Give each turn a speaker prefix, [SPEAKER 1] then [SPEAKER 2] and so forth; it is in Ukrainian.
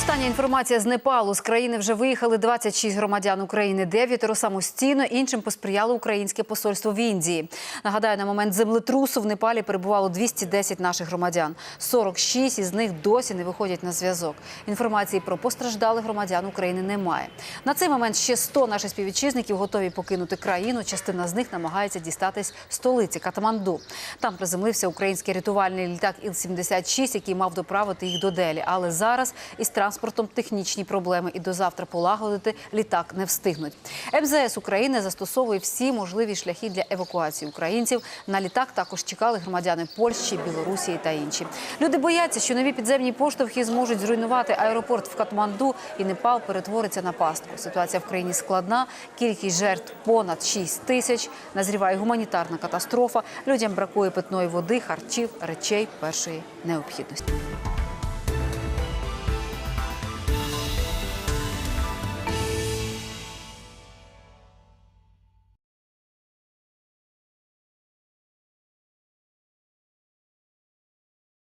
[SPEAKER 1] Остання інформація з Непалу. З країни вже виїхали 26 громадян України. Дев'ятеро самостійно, іншим посприяло українське посольство в Індії. Нагадаю, на момент землетрусу в Непалі перебувало 210 наших громадян. 46 із них досі не виходять на зв'язок. Інформації про постраждалих громадян України немає. На цей момент ще 100 наших співвітчизників готові покинути країну. Частина з них намагається дістатись столиці Катаманду. Там приземлився український рятувальний літак Іл-76, який мав доправити їх до Делі. Але зараз із транспортом технічні проблеми і до завтра полагодити літак не встигнуть. МЗС України застосовує всі можливі шляхи для евакуації українців. На літак також чекали громадяни Польщі, Білорусі та інші. Люди бояться, що нові підземні поштовхи зможуть зруйнувати аеропорт в Катманду, і Непал перетвориться на пастку. Ситуація в країні складна. Кількість жертв понад 6 тисяч. Назріває гуманітарна катастрофа. Людям бракує питної води, харчів, речей першої необхідності.